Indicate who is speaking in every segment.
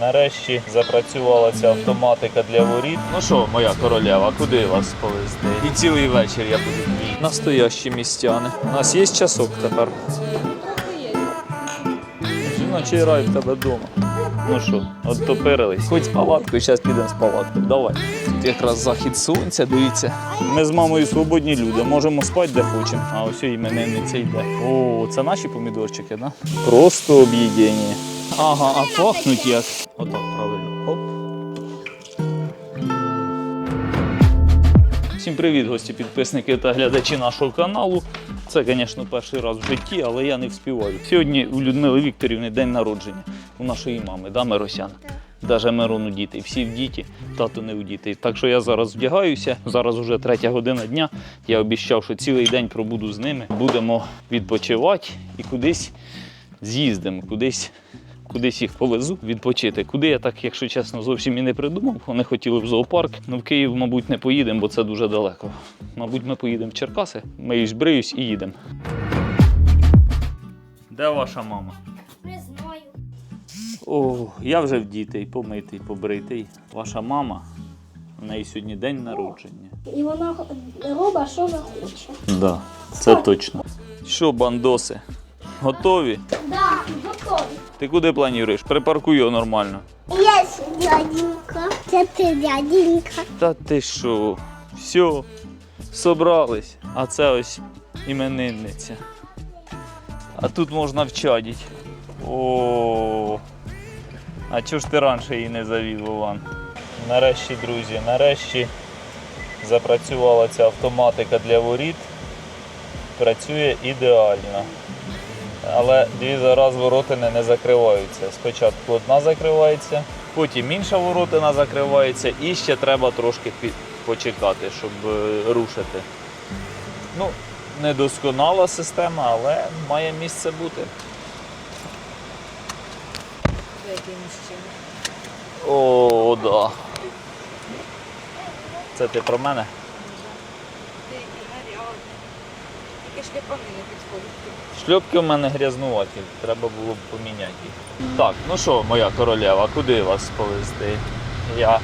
Speaker 1: Нарешті запрацювала ця автоматика для воріт. Ну що, моя королева, куди вас повезти? І цілий вечір я буду твій. Настоящі містяни. У нас є часок тепер. Жіночий рай в тебе вдома. Ну що, оттопирились. Хоч з палаткою, зараз підемо з палаткою. Давай. Тут якраз захід сонця, дивіться. Ми з мамою свободні люди, можемо спати де хочемо. А ось іменинниця йде. О, це наші помідорчики, да? Просто об'єднання. Ага, а пахнуть як. Отак, правильно. Оп. Всім привіт, гості, підписники та глядачі нашого каналу. Це, звісно, перший раз в житті, але я не вспіваю. Сьогодні у Людмили Вікторівни день народження у нашої мами, да, Миросян? Даже Мирону діти, всі в діті, тато не у діти. Так що я зараз вдягаюся. Зараз вже третя година дня. Я обіцяв, що цілий день пробуду з ними. Будемо відпочивати і кудись з'їздимо, кудись кудись їх повезу відпочити. Куди я так, якщо чесно, зовсім і не придумав. Вони хотіли в зоопарк. Ну в Київ, мабуть, не поїдемо, бо це дуже далеко. Мабуть, ми поїдемо в Черкаси, миюсь, бриюсь і їдемо. Де ваша мама?
Speaker 2: Не знаю.
Speaker 1: О, я вже вдітий, помитий, побритий. Ваша мама. У неї сьогодні день народження.
Speaker 2: І вона робить, що вона хоче.
Speaker 1: Да, це точно. Що, бандоси? Готові?
Speaker 2: Да, готові.
Speaker 1: Ти куди плануєш? Припаркуй його нормально.
Speaker 2: Я дяденька. Це ти дяденька.
Speaker 1: Та ти що? Все, собрались. А це ось іменинниця. А тут можна вчадіть. О. А чого ж ти раніше її не завів, Вован? Нарешті, друзі, нарешті запрацювала ця автоматика для воріт. Працює ідеально. Але дві зараз воротини не закриваються. Спочатку одна закривається, потім інша воротина закривається і ще треба трошки почекати, щоб е, рушити. Ну, недосконала система, але має місце бути. О, да. Це ти про мене?
Speaker 3: Ти який нарядний. Тільки шляпани не підходять.
Speaker 1: Шльопки в мене грязнуваті, треба було б поміняти їх. Так, ну що, моя королева, куди вас повезти? Я,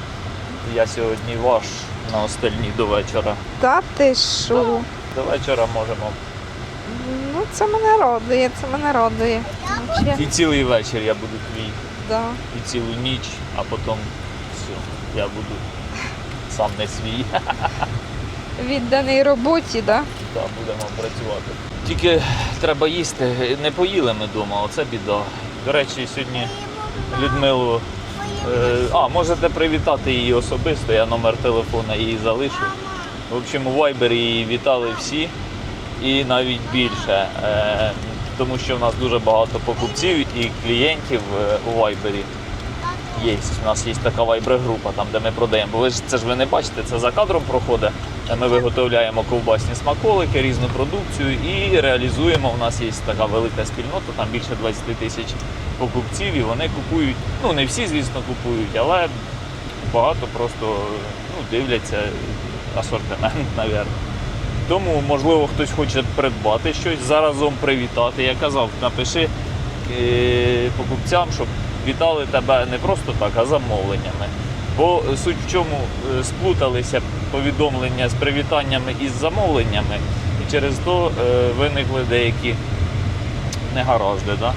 Speaker 1: я сьогодні ваш на остальні до вечора.
Speaker 3: Та ти що?
Speaker 1: До вечора можемо.
Speaker 3: Ну це мене радує, це мене радує. Ну,
Speaker 1: І цілий вечір я буду твій,
Speaker 3: Да.
Speaker 1: і цілу ніч, а потім все, я буду сам не свій.
Speaker 3: Відданий роботі, да?
Speaker 1: Так, будемо працювати. Тільки треба їсти. Не поїли ми вдома, оце біда. До речі, сьогодні Людмилу. е, а, можете привітати її особисто, я номер телефона її залишу. В общем, у Вайбері її вітали всі і навіть більше. е, тому що в нас дуже багато покупців і клієнтів е, у Вайбері. Є. У нас є така вайбер-група, там, де ми продаємо. Ви ж це ж ви не бачите, це за кадром проходить. Ми виготовляємо ковбасні смаколики, різну продукцію і реалізуємо. У нас є така велика спільнота, там більше 20 тисяч покупців, і вони купують. Ну не всі, звісно, купують, але багато просто ну, дивляться асортимент, мабуть. Тому, можливо, хтось хоче придбати щось, заразом привітати. Я казав, напиши е, покупцям, щоб вітали тебе не просто так, а замовленнями. Бо суть в чому е, сплуталися повідомлення з привітаннями і з замовленнями, і через то е, виникли деякі негаразди. Да?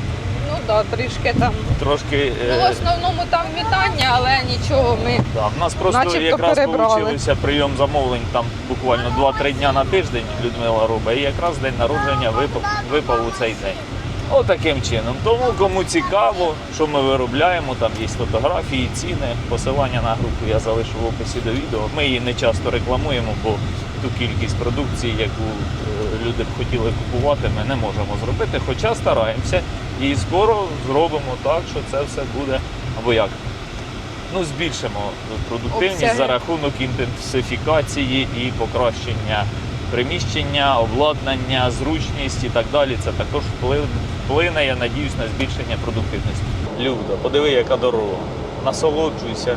Speaker 3: Ну так, да, трішки там.
Speaker 1: Трошки е,
Speaker 3: Ну, в основному там вітання, але нічого ми.
Speaker 1: Да, в нас просто якраз
Speaker 3: перебрали.
Speaker 1: прийом замовлень там буквально 2-3 дня на тиждень Людмила робить, і якраз день народження випав, випав у цей день. Отаким чином. Тому кому цікаво, що ми виробляємо, там є фотографії, ціни, посилання на групу я залишу в описі до відео. Ми її не часто рекламуємо, бо ту кількість продукції, яку е, люди б хотіли купувати, ми не можемо зробити, хоча стараємося. І скоро зробимо так, що це все буде або як ну, збільшимо продуктивність
Speaker 3: Обсяги.
Speaker 1: за рахунок інтенсифікації і покращення приміщення, обладнання, зручність і так далі. Це також вплив- вплине, я надіюсь, на збільшення продуктивності. Люда, подиви, яка дорога. Насолоджуйся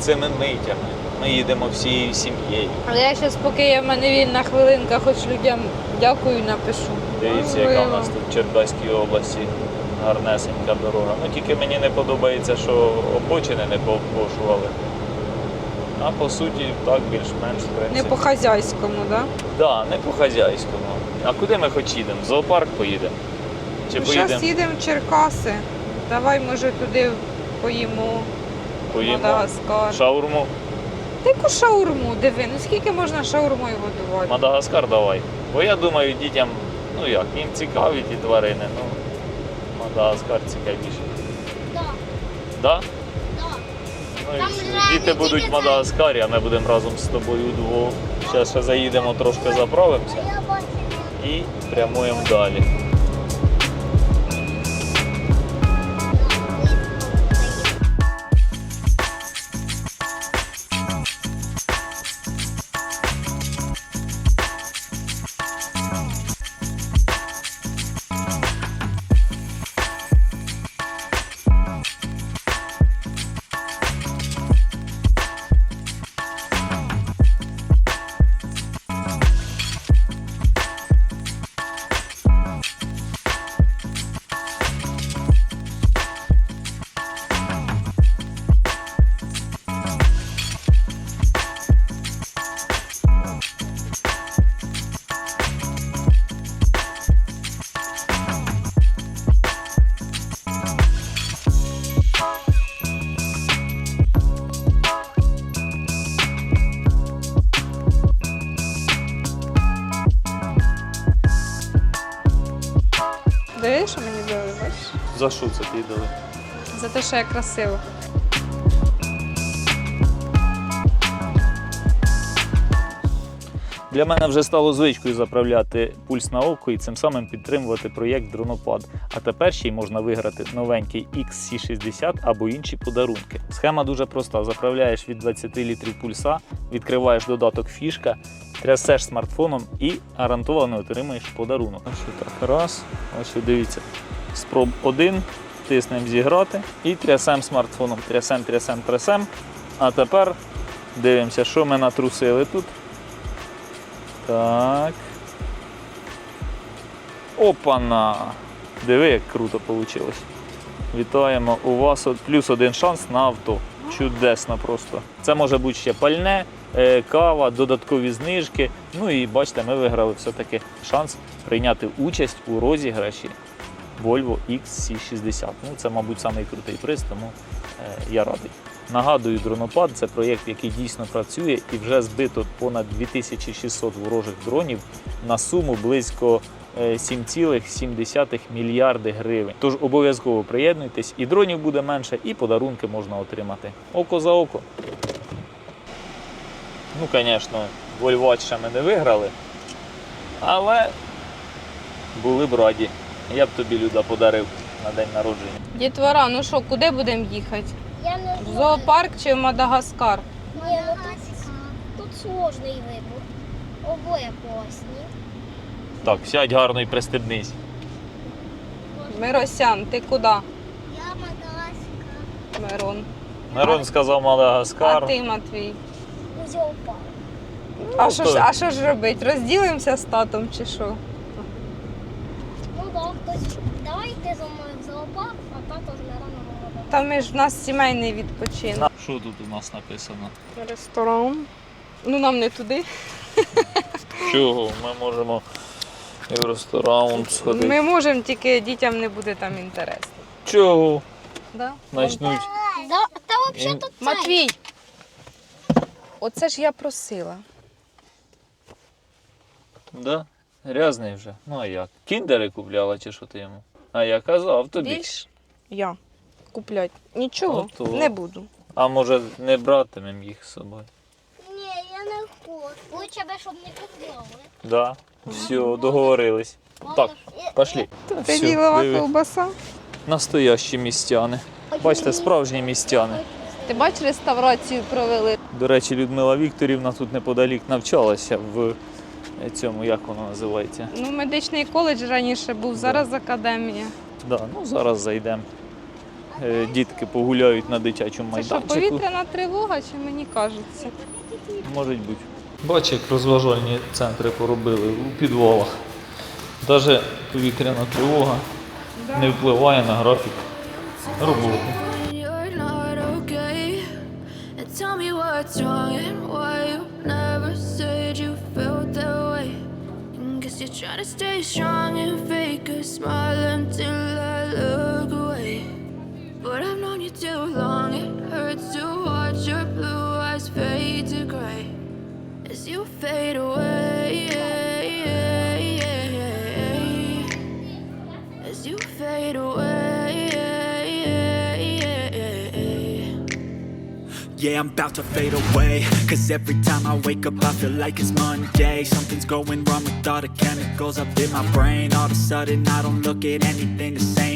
Speaker 1: цими митями. Ми їдемо всією сім'єю.
Speaker 3: Але я зараз, поки є в мене вільна хвилинка, хоч людям дякую, напишу.
Speaker 1: Дивіться, яка у нас тут в Черкаській області гарнесенька дорога. Ну тільки мені не подобається, що обочини не пообкошували. А по суті, так більш-менш в
Speaker 3: Не по хазяйському, да?
Speaker 1: Да, не по хазяйському. А куди ми хоч їдемо? В зоопарк поїдемо? Чи поїдемо?
Speaker 3: Зараз їдемо в Черкаси. Давай, може, туди поїмо
Speaker 1: Поїмо
Speaker 3: Мадагаскар.
Speaker 1: шаурму.
Speaker 3: Таку шаурму, диви, ну скільки можна шаурмою годувати?
Speaker 1: Мадагаскар давай. Бо я думаю, дітям, ну як, їм цікаві ті тварини, ну Мадагаскар цікавіше.
Speaker 2: Да,
Speaker 1: Да?
Speaker 2: да.
Speaker 1: Діти будуть в Мадагаскарі, а ми будемо разом з тобою вдвох. Зараз ще заїдемо, трошки заправимося і прямуємо далі.
Speaker 3: Дивиш, що мені дали, бачиш?
Speaker 1: За що це ти дали?
Speaker 3: За те, що я красива.
Speaker 1: Для мене вже стало звичкою заправляти пульс на око і цим самим підтримувати проєкт Дронопад. А тепер ще й можна виграти новенький XC60 або інші подарунки. Схема дуже проста: заправляєш від 20 літрів пульса, відкриваєш додаток фішка, трясеш смартфоном і гарантовано отримаєш подарунок. Ось так, раз. Ось дивіться. Спроб один. Тиснемо зіграти і трясемо смартфоном. Трясем, трясем, трясем. А тепер дивимося, що ми натрусили тут. Так. Опана! Диви, як круто вийшло. Вітаємо. У вас плюс один шанс на авто. Чудесно просто. Це може бути ще пальне, е, кава, додаткові знижки. Ну і бачите, ми виграли все-таки шанс прийняти участь у розіграші Volvo XC60. Ну, це, мабуть, самий крутий приз, тому е, я радий. Нагадую, дронопад це проєкт, який дійсно працює і вже збито понад 2600 ворожих дронів на суму близько е, 7,7 мільярди гривень. Тож обов'язково приєднуйтесь, і дронів буде менше, і подарунки можна отримати. Око за око. Ну, звісно, Вольвач ми не виграли, але були б раді. Я б тобі Люда подарив на день народження.
Speaker 3: Дітвора, ну що, куди будемо їхати?
Speaker 2: Я не
Speaker 3: В зоопарк чи Мадагаскар?
Speaker 2: Ні, ну тут, тут сложний вибір. Обоє класні.
Speaker 1: Так, сядь гарно і пристебнись.
Speaker 3: Миросян, ти куди?
Speaker 2: Я Мадагаскар.
Speaker 3: Мирон.
Speaker 1: Мирон сказав Мадагаскар.
Speaker 3: А ти, Матвій.
Speaker 2: У зоопарк.
Speaker 3: А що ж,
Speaker 1: то-
Speaker 3: а що ж робити? Розділимося з татом чи що?
Speaker 2: Ну так, хтось. Давай ти зі мною в зоопарк, а тато з
Speaker 3: Там ми ж в нас сімейний відпочинок.
Speaker 1: Що тут у нас написано?
Speaker 3: Ресторан. Ну нам не туди.
Speaker 1: Чого? Ми можемо і в ресторан сходити.
Speaker 3: Ми можемо, тільки дітям не буде там інтересно.
Speaker 1: Чого?
Speaker 3: Да?
Speaker 1: Начнуть.
Speaker 2: Да, та взагалі тут цей.
Speaker 3: Матвій! Оце ж я просила.
Speaker 1: Да? Грязний вже. Ну а як? Кіндери купляла чи що ти йому? А я казав тобі.
Speaker 3: Більш я куплять. Нічого
Speaker 1: Ото.
Speaker 3: не буду.
Speaker 1: А може не братимем їх з собою?
Speaker 2: Ні, я не хочу. Лучше би, щоб не купляли.
Speaker 1: Да. Все, договорились. Так, пошли.
Speaker 3: Це
Speaker 1: Всьо,
Speaker 3: ділова ковбаса.
Speaker 1: Настоящі містяни. Бачите, справжні містяни.
Speaker 3: Ти бачиш, реставрацію провели.
Speaker 1: До речі, Людмила Вікторівна тут неподалік навчалася в цьому, як воно називається.
Speaker 3: Ну, медичний коледж раніше був, зараз академія.
Speaker 1: Да, ну зараз зайдемо. Е, Дітки погуляють на дитячому
Speaker 3: Це що, повітряна тривога, чи мені кажеться?
Speaker 1: Може бути. Бачиш, як розважальні центри поробили у підвалах. Навіть повітряна тривога не впливає на графік роботи.
Speaker 4: Tell me what's wrong and why you never said you felt that way. And guess you're trying to stay strong and fake a smile until I look too long, it hurts to watch your blue eyes fade to gray as you fade away. As you fade away.
Speaker 5: Yeah, I'm about to fade away. Cause every time I wake up, I feel like it's Monday. Something's going wrong with all the chemicals up in my brain. All of a sudden, I don't look at anything the same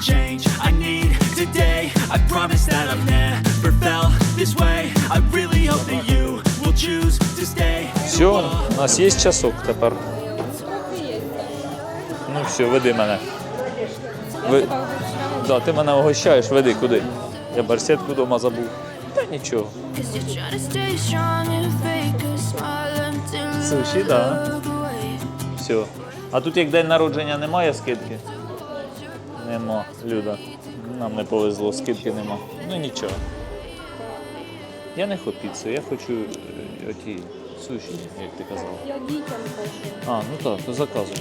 Speaker 5: change I need today. I promise that I've never felt this way. I really hope that you will choose to stay.
Speaker 1: Все, у нас є часок тепер. Ну все, веди мене. Ви... Да, ти мене угощаєш, веди куди. Я барсетку вдома забув. Та нічого. Суші, да. Все. А тут як день народження немає скидки? Нема, Люда. Нам не повезло, скидки нема. Ну нічого. Я не хочу піцу, я хочу е, оті суші, як ти казала.
Speaker 2: Я дітям хочу.
Speaker 1: А, ну так, то заказуй.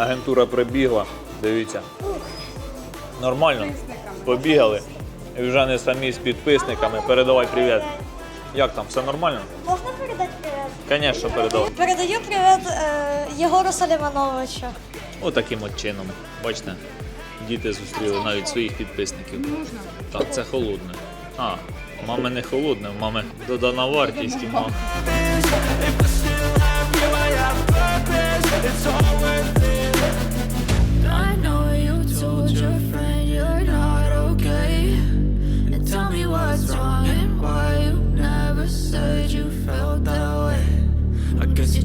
Speaker 1: Агентура прибігла, дивіться. Нормально. Побігали. І вже не самі з підписниками. Передавай привіт. Як там, все нормально?
Speaker 6: Можна передати привіт?
Speaker 1: Звісно, передавай.
Speaker 6: Передаю привіт е, Єгору Салімановичу.
Speaker 1: Отаким от чином. Бачите, діти зустріли навіть своїх підписників. Так, це холодне. А, у мами не холодне, у мами додана вартість і мама.
Speaker 4: I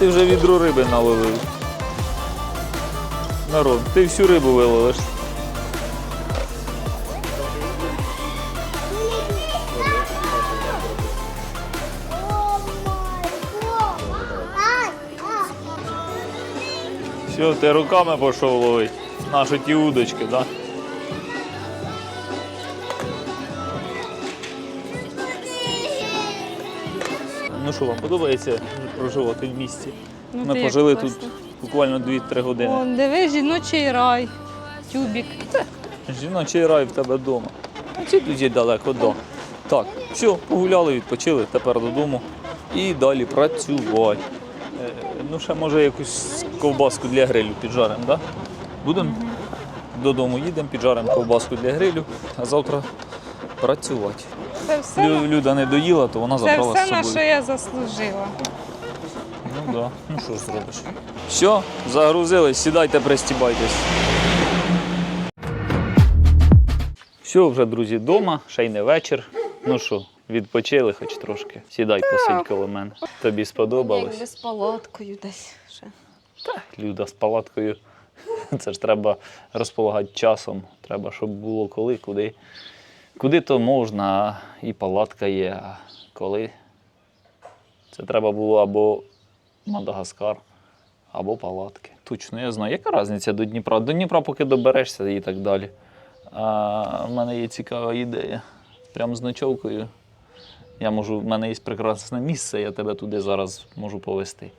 Speaker 1: ти вже відро риби наловив. Народ, ти всю рибу виловиш. Все, ти руками пішов ловити. Наші ті удочки, так? Да? Ну що, вам подобається проживати в місті?
Speaker 3: Ну,
Speaker 1: Ми
Speaker 3: ти як
Speaker 1: пожили
Speaker 3: класно.
Speaker 1: тут буквально 2-3 години.
Speaker 3: О, диви, жіночий рай. Тюбік.
Speaker 1: Жіночий рай в тебе вдома. А ці тут є далеко до. Так, все, погуляли, відпочили, тепер додому і далі працювати. Е, Ну, ще може якусь ковбаску для грилю піджаримо, так? Да? Будемо? Додому їдемо, піджаримо ковбаску для грилю, а завтра працювати.
Speaker 3: Це все,
Speaker 1: Лю- Люда не доїла, то вона
Speaker 3: це
Speaker 1: забрала
Speaker 3: все
Speaker 1: з
Speaker 3: на що я заслужила.
Speaker 1: Да. Ну що ж зробиш? Все, загрузились, сідайте, пристібайтесь. Все, вже, друзі, вдома, ще й не вечір. Ну що, відпочили хоч трошки. Сідай, посидь коло мене. Тобі сподобалось?
Speaker 3: з палаткою десь ще.
Speaker 1: Люда з палаткою. Це ж треба розполагати часом. Треба, щоб було коли, куди. Куди то можна, і палатка є. А коли це треба було або Мадагаскар, або палатки. Точно, я знаю. Яка різниця до Дніпра? До Дніпра поки доберешся і так далі. А в мене є цікава ідея. Прямо з ночовкою. Я можу, в мене є прекрасне місце, я тебе туди зараз можу повезти.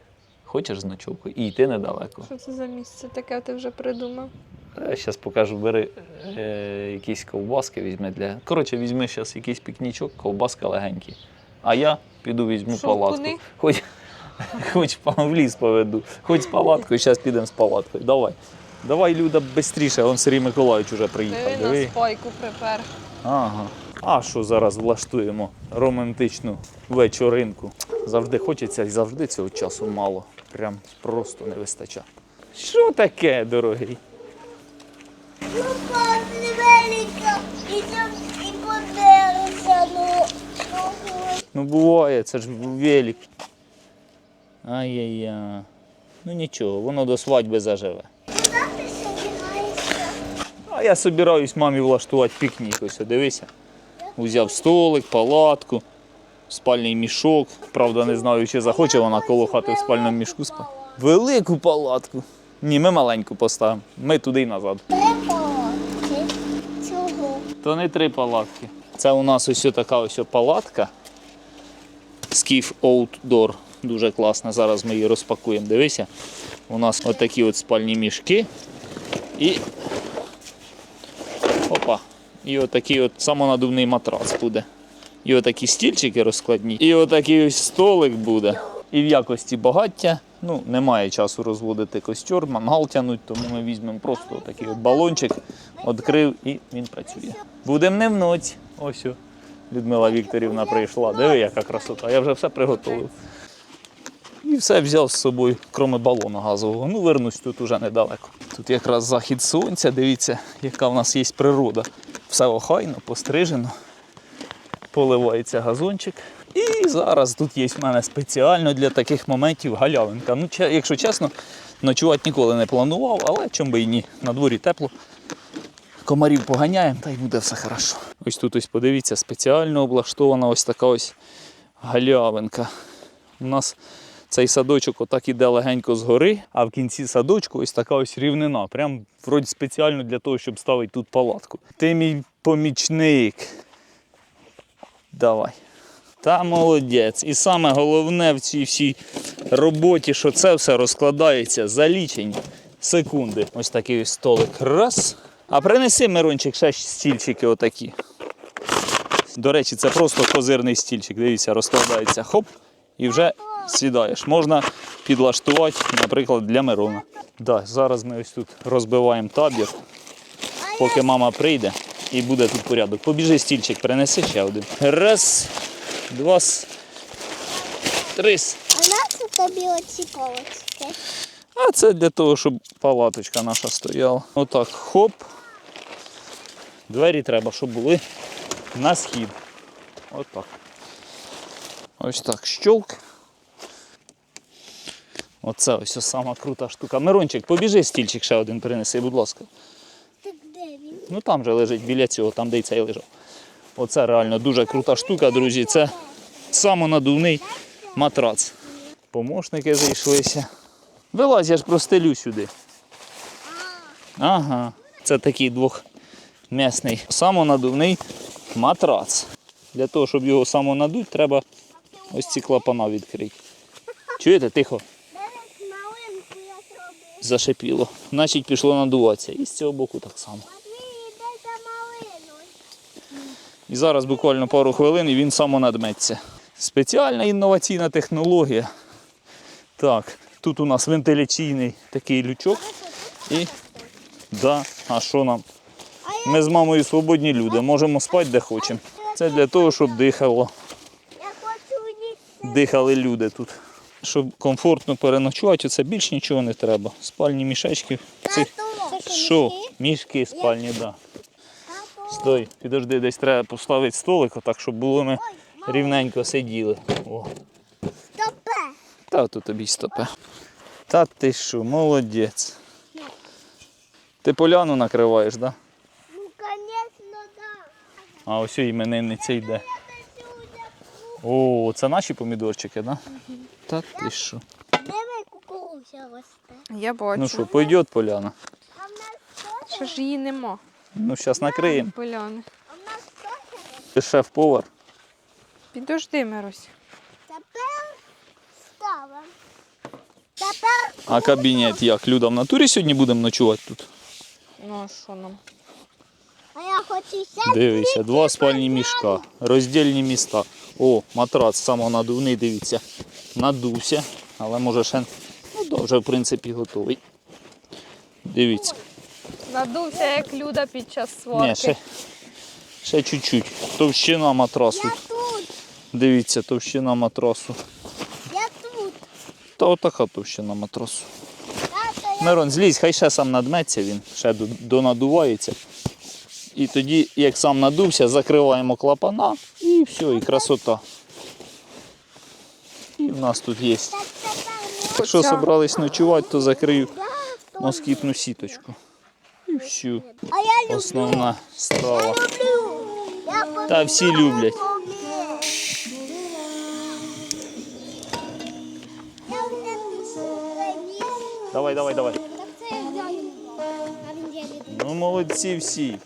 Speaker 1: Хочеш з ночовкою? І йти недалеко.
Speaker 3: Що це за місце таке ти вже придумав?
Speaker 1: Я зараз покажу, бери е, якісь ковбаски, візьми для. Коротше, візьми зараз якийсь пікнічок, ковбаски легенькі. А я піду візьму
Speaker 3: Що,
Speaker 1: палатку. Хоч, хоч в ліс поведу, хоч з палаткою, зараз підемо з палаткою. Давай. Давай, Люда, швидше, он Сергій Миколаївич уже приїхав.
Speaker 3: Диви на спайку припер.
Speaker 1: Ага. А що зараз влаштуємо романтичну вечоринку? Завжди хочеться і завжди цього часу мало. Прям просто не вистачає. Що таке, дорогий?
Speaker 2: Ну, велика, і подивимося, ну, ну,
Speaker 1: Ну буває, це ж велик. Ай-яй-яй. Ну нічого, воно до свадьби заживе. А я собираюсь мамі влаштувати пікнік. Ось дивися. Узяв столик, палатку, спальний мішок. Правда, не знаю, чи захоче вона коло хати в спальному мішку спати. Велику палатку. Ні, ми маленьку поставимо. Ми туди й назад.
Speaker 2: Три палатки. Чого?
Speaker 1: То не три палатки. Це у нас ось така ось палатка. Скіф Outdoor. Дуже класна. Зараз ми її розпакуємо. Дивися. У нас отакі от спальні мішки. І. Опа. І отакий от самонадувний матрац буде. І отакі стільчики розкладні. І отакий ось столик буде. І в якості багаття. Ну, немає часу розводити костер, мангал тянуть, тому ми візьмемо просто отакий от балончик, відкрив і він працює. Будемо не в ноці. Ось. Людмила Вікторівна прийшла. Диви, яка красота. Я вже все приготував. І все взяв з собою, крім балону газового. Ну, вернусь тут уже недалеко. Тут якраз захід сонця, дивіться, яка в нас є природа. Все охайно, пострижено, поливається газончик. І зараз тут є в мене спеціально для таких моментів галявинка. Ну, якщо чесно, ночувати ніколи не планував, але чому би і ні. На дворі тепло. Комарів поганяємо, та й буде все хорошо. Ось тут ось подивіться, спеціально облаштована ось така ось галявинка. У нас цей садочок отак іде легенько згори, а в кінці садочку ось така ось рівнина. Прям вроді спеціально для того, щоб ставити тут палатку. Ти мій помічник. Давай. Та молодець. І саме головне в цій всій роботі, що це все розкладається за лічені секунди. Ось такий ось столик. Раз. А принеси, Мирончик, ще стільчики отакі. До речі, це просто козирний стільчик. Дивіться, розкладається. Хоп, і вже сідаєш. Можна підлаштувати, наприклад, для Мирона. Да, зараз ми ось тут розбиваємо табір, поки мама прийде і буде тут порядок. Побіжи стільчик, принеси ще один. Раз, два, три.
Speaker 2: А нащо тобі оці палочки?
Speaker 1: А це для того, щоб палаточка наша стояла. Отак, хоп. Двері треба, щоб були на схід. Отак. Ось так, щолк. Оце ось сама крута штука. Мирончик, побіжи стільчик ще один принеси, будь ласка.
Speaker 2: Так де він?
Speaker 1: Ну там же лежить біля цього, там де й цей лежав. Оце реально дуже крута штука, друзі. Це самонадувний матрац. Помощники зайшлися. Вилазь, я ж простелю сюди. Ага. Це такий двохмісний самонадувний матрац. Для того, щоб його самонадуть, треба ось ці клапана відкрити. Чуєте, тихо, зашипіло. Значить пішло надуватися. І з цього боку так само. І зараз буквально пару хвилин і він самонадметься. Спеціальна інноваційна технологія. Так, тут у нас вентиляційний такий лючок. І да, а що нам? Ми з мамою свободні люди, можемо спати де хочемо. Це для того, щоб дихало, дихали люди тут. Щоб комфортно переночувати, це більш нічого не треба. Спальні мішечки. Цих... Що? Мішки спальні, так. Да. Стой, підожди, десь треба поставити столик, отак, щоб було ми рівненько сиділи. О,
Speaker 2: Стопе.
Speaker 1: та то тобі стопе. Та ти що, молодець. Ти поляну накриваєш, так? Да?
Speaker 2: Ну, конечно, да.
Speaker 1: А ось іменинниця йде. О, це наші помідорчики, так? Да? Та ти що?
Speaker 2: Диви, кукурузя росте.
Speaker 3: Я бачу.
Speaker 1: Ну що, пойдет поляна?
Speaker 2: А в нас теж,
Speaker 3: Що ж її нема?
Speaker 1: Ну, зараз накриємо.
Speaker 3: Поляни.
Speaker 2: а в нас теж.
Speaker 1: Ти шеф-повар.
Speaker 3: Підожди, Мирусь.
Speaker 2: Тепер ставимо. Тепер
Speaker 1: А кабінет як? Люда, в натурі сьогодні будемо ночувати тут?
Speaker 3: Ну а що нам?
Speaker 2: А я хочу ще
Speaker 1: Дивися, два спальні мішка, роздільні міста. О, матрац самонадувний, дивіться. Надувся, але може ще ну, вже в принципі готовий. Дивіться.
Speaker 3: Задувся, як люда під час сварки.
Speaker 1: Ні, ще, ще чуть-чуть. Товщина матрасу.
Speaker 2: Я тут,
Speaker 1: Дивіться, товщина матрасу.
Speaker 2: я тут.
Speaker 1: Та отака товщина матрасу. Мирон, злізь, хай ще сам надметься він, ще до- донадувається. І тоді, як сам надувся, закриваємо клапана і все, і красота. І в нас тут є. Якщо собрались ночувати, то закрию москітну сіточку. І все.
Speaker 2: Люблю.
Speaker 1: Основна страва. Та всі люблять. Давай, давай, давай. Ну молодці всі.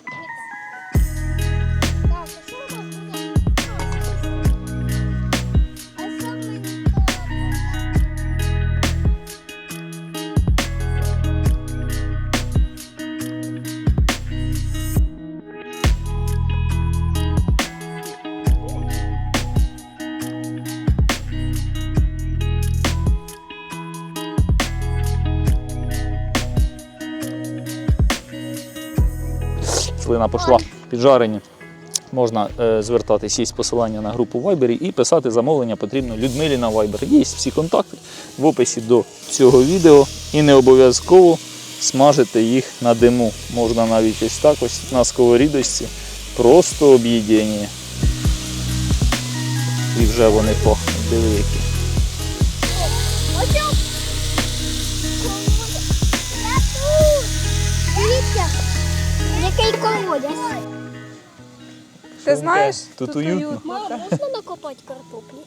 Speaker 1: Слина пішла. Піджарені. Можна е, звертатись, є посилання на групу Viber і писати замовлення потрібно Людмилі на Viber. Є всі контакти в описі до цього відео і не обов'язково смажити їх на диму. Можна навіть ось так ось на сковорідочці. Просто об'єднання. І вже вони пахнуть. Диви.
Speaker 2: Який колодязь.
Speaker 3: Ти знаєш,
Speaker 1: Тут уютно.
Speaker 2: Мама, можна накопати картоплі?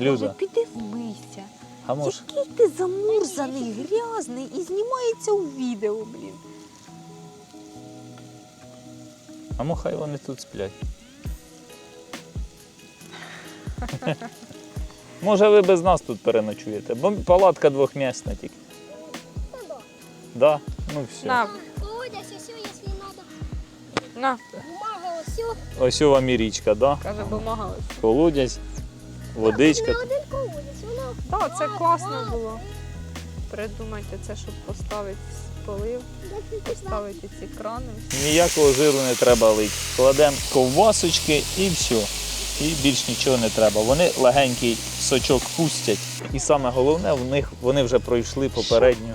Speaker 1: Люда,
Speaker 3: піди вмийся.
Speaker 1: а може?
Speaker 3: Який ти замурзаний, грязний і знімається у відео, блін.
Speaker 1: А мо хай вони тут сплять. Може ви без нас тут переночуєте, бо палатка двохмісна тільки.
Speaker 2: Ну да.
Speaker 1: Да? Ну все.
Speaker 3: На, на,
Speaker 2: Бумага, ось.
Speaker 1: Ось у вам і річка, да?
Speaker 3: каже, бумага.
Speaker 1: Колодязь, водичка.
Speaker 2: Не один колодязь, воно.
Speaker 3: Так, це класно було. Придумайте це, щоб поставити полив, поставити ці крани.
Speaker 1: Ніякого жиру не треба лити. Кладемо ковбасочки і все. І більш нічого не треба. Вони легенький сочок пустять. І саме головне, в них вони вже пройшли попередньо.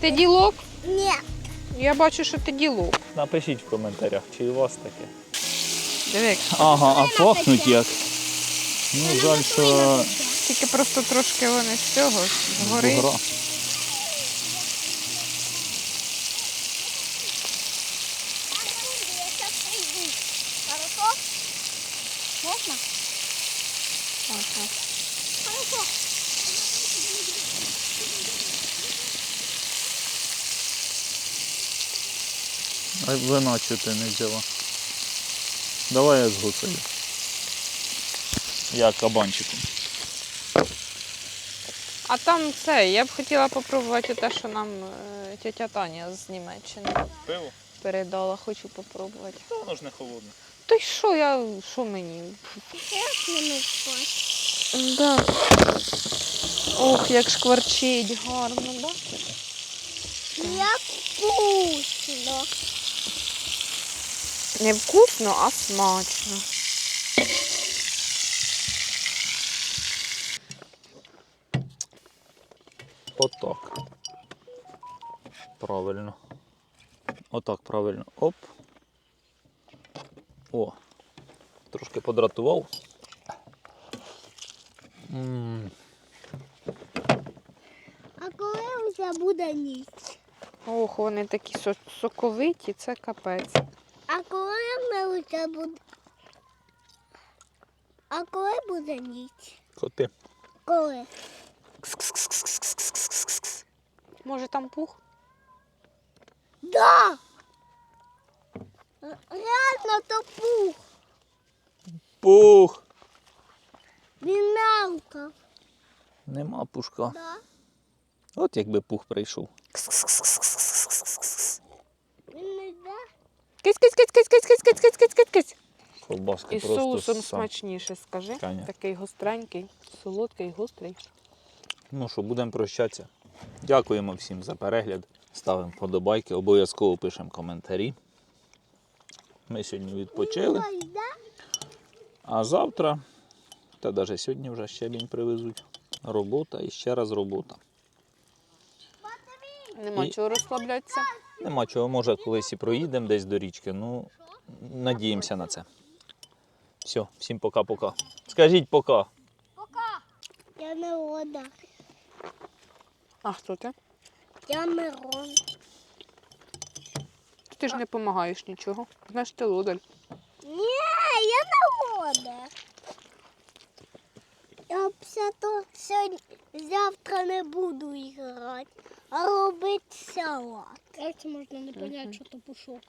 Speaker 3: Ти ділок?
Speaker 2: Ні.
Speaker 3: Я бачу, що ти ділок.
Speaker 1: Напишіть в коментарях, чи у вас таке.
Speaker 3: Диви,
Speaker 1: Ага, а пахнуть як. Ну, жаль, що
Speaker 3: тільки просто трошки вони з цього згори.
Speaker 2: Я зараз прийду. Хорошо? Можна?
Speaker 3: Можна.
Speaker 2: Хорошо.
Speaker 1: А вина чого ти не взяла? Давай я згуцаю. Я кабанчиком.
Speaker 3: А там це, я б хотіла попробувати те, що нам е, тетя Таня з Німеччини
Speaker 1: Пиво?
Speaker 3: передала, хочу попробувати.
Speaker 1: Та воно ж не холодне.
Speaker 3: Та й що я, що мені?
Speaker 2: Як впасть?
Speaker 3: Да. Ох, як шкварчить, гарно, бачите?
Speaker 2: Як вкусно.
Speaker 3: Не вкусно, а смачно.
Speaker 1: Отак. Правильно. Отак, правильно. Оп. О. Трошки подратував. М,
Speaker 2: А коли вже буде ніч?
Speaker 3: Ох, вони такі соковиті, це капець.
Speaker 2: А коли ми вже буде? А коли буде ніч?
Speaker 1: Коти.
Speaker 2: Коли?
Speaker 3: Може там пух?
Speaker 2: Да! Реально то пух.
Speaker 1: Пух!
Speaker 2: Він мелко.
Speaker 1: Нема пушка.
Speaker 2: Да?
Speaker 1: От якби пух прийшов.
Speaker 2: Він не йде.
Speaker 3: Кись, кись, кись, кись, кись, кись, кись, кись, кись, кись, кись.
Speaker 1: Ковбаски
Speaker 3: І
Speaker 1: просто
Speaker 3: соусом
Speaker 1: сам.
Speaker 3: смачніше, скажи.
Speaker 1: Таня.
Speaker 3: Такий гостренький, солодкий, гострий.
Speaker 1: Ну що, будемо прощатися. Дякуємо всім за перегляд. Ставимо вподобайки, обов'язково пишемо коментарі. Ми сьогодні відпочили. А завтра, та навіть сьогодні вже щебінь привезуть. Робота і ще раз робота.
Speaker 3: Нема
Speaker 1: І-
Speaker 3: чого розслаблятися.
Speaker 1: Нема чого, може колись і проїдемо десь до річки. Ну, надіємося на це. Все, всім пока-пока. Скажіть пока.
Speaker 2: Я не вода.
Speaker 3: А хто ти?
Speaker 2: Я Мирон.
Speaker 3: Ти ж не допомагаєш нічого. Знаєш, ти лодаль.
Speaker 2: Ні, я не вода. Я то сьогодні завтра не буду грати, робити салат. Як це можна не поняти, що то пушок?